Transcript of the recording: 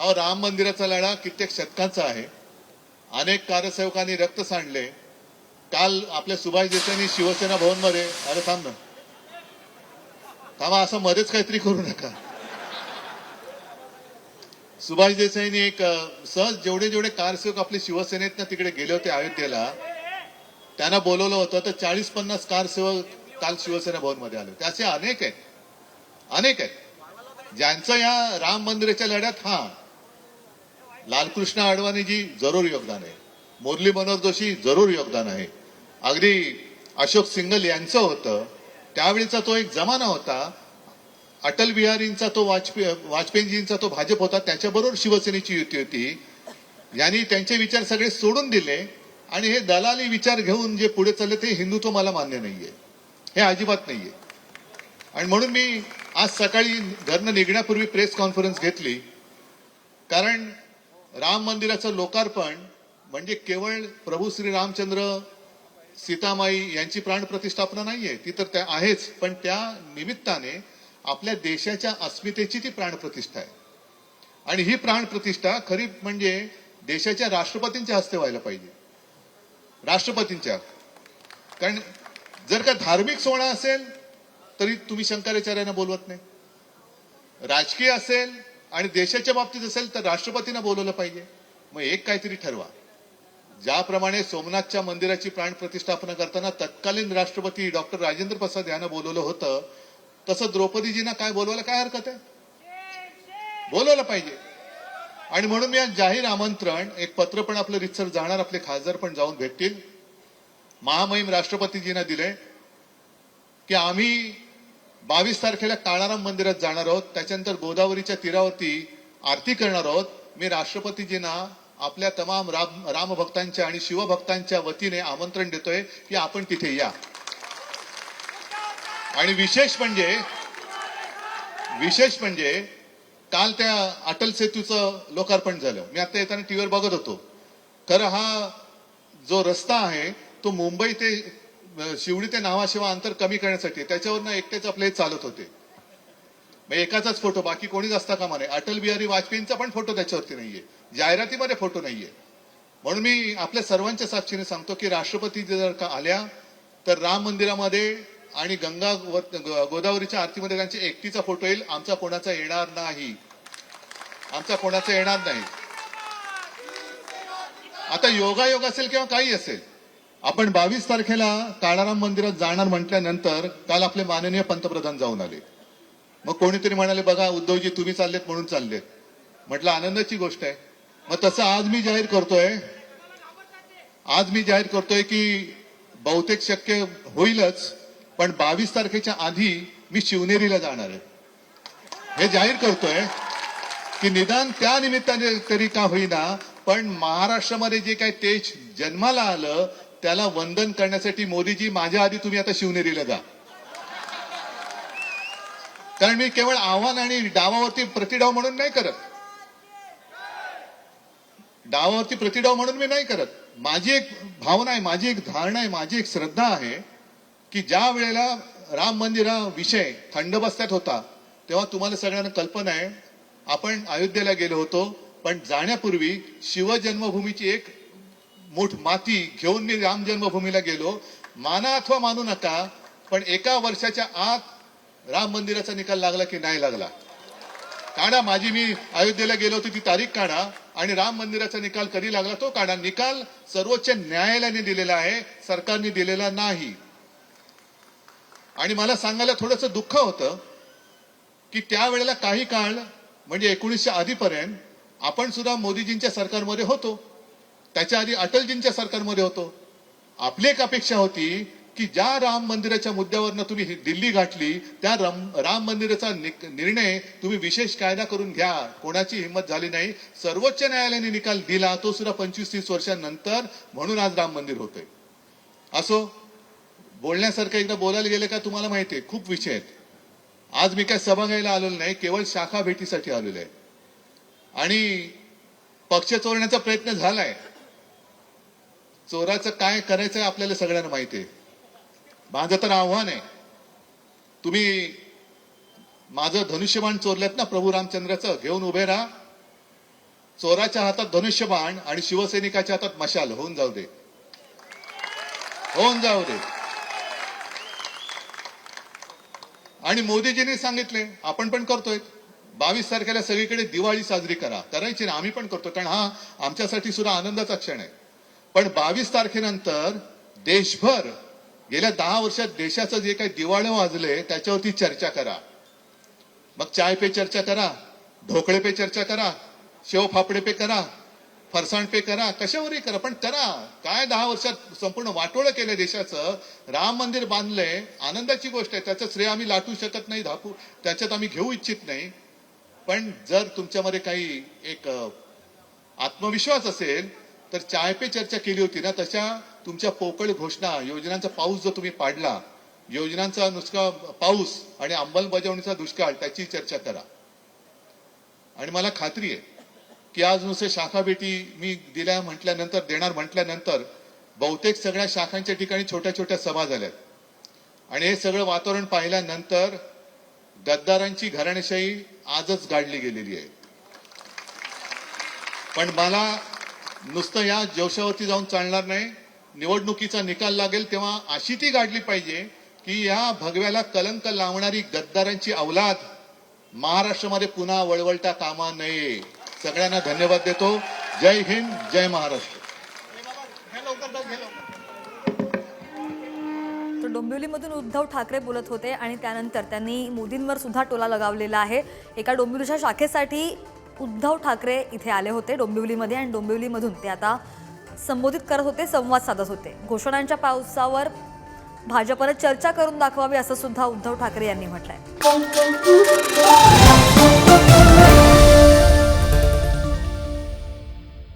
अहो राम मंदिराचा लढा कित्येक शतकांचा आहे. अनेक कारसेवकांनी रक्त सांडले. काल आपल्या सुभाष देसाईंनी शिवसेना भवनमध्ये अरे थांब ना. थांबा असं मध्येच काहीतरी करू नका. सुभाष देसाईंनी एक सहज जेवढे जेवढे कारसेवक आपले शिवसेनेतनं तिकडे गेले होते अयोध्येला त्यांना बोलवलं होतं तर चाळीस पन्नास कारसेवक काल शिवसेना भवनमध्ये आले होते. असे अनेक आहेत. अनेक आहेत. ज्यांचं या राम मंदिराच्या लढ्यात हा लालकृष्ण अडवाणीजी जरूर योगदान आहे. मुरली मनोहर जोशी जरूर योगदान आहे. अगदी अशोक सिंगल यांचं होतं. त्यावेळीचा तो एक जमाना होता. अटल बिहारींचा तो वाजपेयी वाजपेयीजींचा तो भाजप होता. त्याच्याबरोबर शिवसेनेची युती होती. यांनी त्यांचे विचार सगळे सोडून दिले. आणि हे दलाली विचार घेऊन जे पुढे चालले ते हिंदुत्व मला मान्य नाहीये. हे अजिबात नाहीये. आणि म्हणून मी आज सकाळी घरनं निघण्यापूर्वी प्रेस कॉन्फरन्स घेतली. कारण राम मंदिराचं लोकार्पण म्हणजे केवळ प्रभू श्री रामचंद्र सीतामाई यांची प्राणप्रतिष्ठापना नाहीये ती तर त्या आहेच पण त्या निमित्ताने आपल्या देशाच्या अस्मितेची ती प्राणप्रतिष्ठा आहे. आणि ही प्राणप्रतिष्ठा खरी म्हणजे देशाच्या राष्ट्रपतींच्या हस्ते व्हायला पाहिजे. राष्ट्रपतींच्या. कारण जर का धार्मिक सोहळा असेल तरी तुम्ही शंकराचार्यांना बोलवत नाही. राजकीय असेल आणि देशाच्या बाबतीत असेल तर राष्ट्रपतींना बोलवलं पाहिजे. मग एक काहीतरी ठरवा. ज्याप्रमाणे सोमनाथच्या मंदिराची प्राण प्रतिष्ठापना करताना तत्कालीन राष्ट्रपती डॉक्टर राजेंद्र प्रसाद यांना बोलवलं होतं तसं द्रौपदीजींना काय बोलवायला काय हरकत आहे? बोलवलं पाहिजे. आणि म्हणून मी आज जाहीर आमंत्रण एक पत्र पण आपलं रितसर जाणार आपले खासदार पण जाऊन भेटतील. महामहिम राष्ट्रपतीजींना दिले की आम्ही बावीस तारखेला काळाराम मंदिरात जाणार आहोत. त्याच्यानंतर गोदावरीच्या तीरावरती आरती करणार आहोत. मी राष्ट्रपतीजींना आपल्या तमाम राम रामभक्तांच्या आणि शिवभक्तांच्या वतीने आमंत्रण देतोय की आपण तिथे या. आणि विशेष म्हणजे विशेष म्हणजे काल त्या अटल सेतूचं लोकार्पण झालं. मी आता येताना टीव्हीवर बघत होतो. खरं हा जो रस्ता आहे तो मुंबई ते शिवडी ते नावाशिवा अंतर कमी करण्यासाठी त्याच्यावरनं एकटेच आपले हे चालत होते. मग एकाचाच फोटो बाकी कोणीच असता कामा नये. अटल बिहारी वाजपेयींचा पण फोटो त्याच्यावरती नाहीये. जाहिरातीमध्ये फोटो नाहीये. म्हणून मी आपल्या सर्वांच्या साक्षीने सांगतो की राष्ट्रपती जर का आल्या तर राम मंदिरामध्ये आणि गंगा व- गोदावरीच्या आरतीमध्ये त्यांचे एकटीचा फोटो येईल. आमचा कोणाचा येणार नाही. आमचा कोणाचा येणार नाही. आता योगायोग असेल किंवा काही असेल आपण बावीस तारखेला काळाराम मंदिरात जाणार म्हटल्यानंतर काल आपले माननीय पंतप्रधान जाऊन आले. मग कोणीतरी म्हणाले बघा उद्धवजी तुम्ही चाललेत म्हणून चाललेत. म्हटलं आनंदाची गोष्ट आहे. मग तसं आज मी जाहीर करतोय आज मी जाहीर करतोय की बहुतेक शक्य होईलच पण बावीस तारखेच्या आधी मी शिवनेरीला जाणार आहे. हे जाहीर करतोय की निदान त्या निमित्ताने तरी का होईना पण महाराष्ट्रामध्ये जे काही तेज जन्माला आलं त्याला वंदन करण्यासाठी मोदीजी माझ्या आधी तुम्ही आता शिवनेरीला जा. कारण मी केवळ आव्हान आणि डावावरती प्रतिडाव म्हणून नाही करत. डावावरती प्रतिडाव म्हणून मी नाही करत. माझी एक भावना आहे माझी एक धारणा आहे माझी एक श्रद्धा आहे की ज्या वेळेला राम मंदिरा विषय थंड बसत्यात होता तेव्हा तुम्हाला सगळ्यांना कल्पना आहे आपण अयोध्येला गेलो होतो पण जाण्यापूर्वी शिवजन्मभूमीची एक मोठ माती घेऊन मी राम जन्मभूमीला गेलो. माना अथवा मानू नका पण एका वर्षाच्या आत राम मंदिराचा निकाल लागला की नाही लागला? काढा माझी मी अयोध्येला गेलो होती ती तारीख काढा. आणि राम मंदिराचा निकाल कधी लागला तो काढा. निकाल सर्वोच्च न्यायालयाने दिलेला आहे सरकारने दिलेला नाही. आणि मला सांगायला थोडस दुःख होतं की त्यावेळेला काही काळ म्हणजे एकोणीसच्या आधीपर्यंत आपण सुद्धा मोदीजींच्या सरकारमध्ये होतो. त्याच्या आधी अटलजींच्या सरकारमध्ये होतो. आपली एक अपेक्षा होती की ज्या राम मंदिराच्या मुद्द्यावरनं तुम्ही दिल्ली गाठली त्या राम राम मंदिराचा निर्णय तुम्ही विशेष कायदा करून घ्या. कोणाची हिंमत झाली नाही. सर्वोच्च न्यायालयाने निकाल दिला तो सुद्धा पंचवीस तीस वर्षांनंतर म्हणून आज राम मंदिर होतंय. असो बोलण्यासारखं एकदा बोलायला गेलं का तुम्हाला माहिती आहे खूप विषय आहेत. आज मी काय सभा घ्यायला आलेलो नाही केवळ शाखा भेटीसाठी आलेलो आहे. आणि पक्ष चोरण्याचा प्रयत्न झालाय. चोराचं काय करायचं आपल्याला सगळ्यांना माहिती आहे. माझं तर आव्हान आहे. तुम्ही माझं धनुष्यबाण चोरलेत ना प्रभू रामचंद्राचं घेऊन उभे राहा. चोराच्या हातात धनुष्यबाण आणि शिवसैनिकाच्या हातात मशाल होऊन जाऊ दे. होऊन जाऊ दे. आणि मोदीजींनी सांगितले आपण पण करतोय. बावीस तारखेला सगळीकडे दिवाळी साजरी करा. करायची ना आम्ही पण करतो कारण हा आमच्यासाठी सुद्धा आनंदाचा क्षण आहे. पण बावीस तारखेनंतर देशभर गेल्या दहा वर्षात देशाचं जे काही दिवाळं वाजले त्याच्यावरती चर्चा करा. मग चाय पे चर्चा करा ढोकळे पे चर्चा करा शेव फाफडे पे करा फरसाण पे करा कशावरही करा पण करा. काय दहा वर्षात संपूर्ण वाटोळं केलं देशाचं राम मंदिर बांधले आनंदाची गोष्ट आहे त्याचं श्रेय आम्ही लाटू शकत नाही धापू त्याच्यात आम्ही घेऊ इच्छित नाही. पण जर तुमच्यामध्ये काही एक आत्मविश्वास असेल तर चाय पे चर्चा केली होती ना तशा तुमच्या पोकळ घोषणा योजनांचा पाऊस जो तुम्ही पाडला योजनांचा नुसका पाऊस आणि अंमलबजावणीचा दुष्काळ त्याची चर्चा करा. आणि मला खात्री आहे की आज नुसते शाखा भेटी मी दिल्या म्हटल्यानंतर देणार म्हटल्यानंतर बहुतेक सगळ्या शाखांच्या ठिकाणी छोट्या छोट्या सभा झाल्यात. आणि हे सगळं वातावरण पाहिल्यानंतर गद्दारांची घराणेशाही आजच गाडली गेलेली आहे. पण मला नुसतं या जोशावरती जाऊन चालणार नाही. निवडणुकीचा निकाल लागेल तेव्हा अशी ती गाडली पाहिजे की या भगव्याला कलंक लावणारी गद्दारांची अवलाद महाराष्ट्रामध्ये पुन्हा वळवळता कामा नये. सगळ्यांना धन्यवाद देतो. जय हिंद जय महाराष्ट्र. तर डोंबिवलीमधून उद्धव ठाकरे बोलत होते आणि त्यानंतर त्यांनी मोदींवर सुद्धा टोला लगावलेला आहे. एका डोंबिवलीच्या शाखेसाठी उद्धव ठाकरे इथे आले होते डोंबिवलीमध्ये आणि डोंबिवलीमधून ते आता संबोधित करत होते संवाद साधत होते. घोषणांच्या पावसावर भाजपनं चर्चा करून दाखवावी असं सुद्धा उद्धव ठाकरे यांनी म्हटलंय.